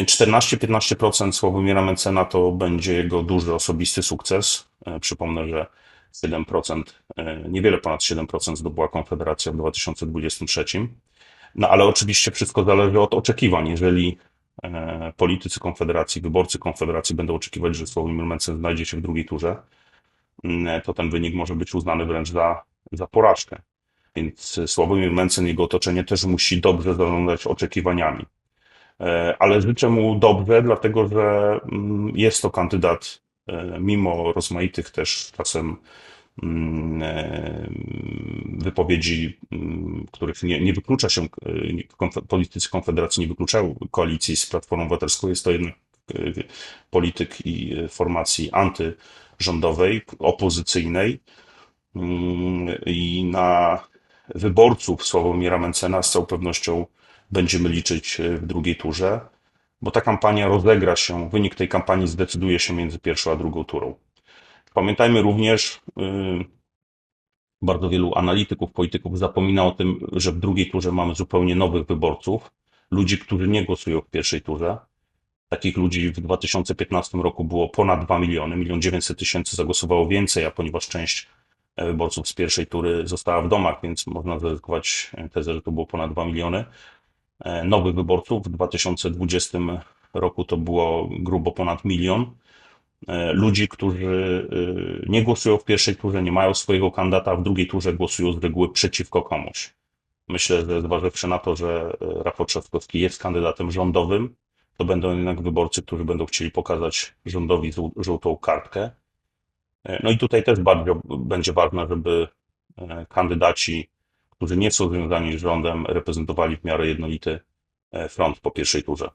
Więc 14-15% Sławomira Mencena to będzie jego duży osobisty sukces. E, Przypomnę, że 7%, e, niewiele ponad 7% zdobyła Konfederacja w 2023. No ale oczywiście wszystko zależy od oczekiwań. Jeżeli e, politycy Konfederacji, wyborcy Konfederacji będą oczekiwać, że Sławomir Mencen znajdzie się w drugiej turze, to ten wynik może być uznany wręcz za, za porażkę. Więc Sławomir Mencen, jego otoczenie też musi dobrze zarządzać oczekiwaniami. E, Ale życzę mu dobrze, dlatego że mm, jest to kandydat, e, mimo rozmaitych też czasem mm, e, wypowiedzi, mm, których nie, nie wyklucza się, politycy Konfederacji nie wykluczają koalicji z Platformą Obywatelską, jest to jednak polityk i formacji antyrządowej, opozycyjnej. I na wyborców Sławomira Mencena z całą pewnością będziemy liczyć e, w drugiej turze, bo ta kampania rozegra się, wynik tej kampanii zdecyduje się między pierwszą a drugą turą. Pamiętajmy również, y, bardzo wielu analityków, polityków zapomina o tym, że w drugiej turze mamy zupełnie nowych wyborców, ludzi, którzy nie głosują w pierwszej turze. Takich ludzi w 2015 roku było ponad 2 miliony, milion 900 tysięcy zagłosowało więcej, a ponieważ część e, wyborców z pierwszej tury została w domach, więc można zaryzykować tezę, że to było ponad 2 miliony. E, Nowych wyborców w 2020 roku to było grubo ponad milion. E, Ludzi, którzy e, nie głosują w pierwszej turze, nie mają swojego kandydata, w drugiej turze głosują z reguły przeciwko komuś. Myślę, że zważywszy na to, że Rafał Trzaskowski jest kandydatem rządowym, to będą jednak wyborcy, którzy będą chcieli pokazać rządowi żół- żółtą kartkę. No i tutaj też bardzo będzie ważne, żeby kandydaci, którzy nie są związani z rządem, reprezentowali w miarę jednolity e, front po pierwszej turze.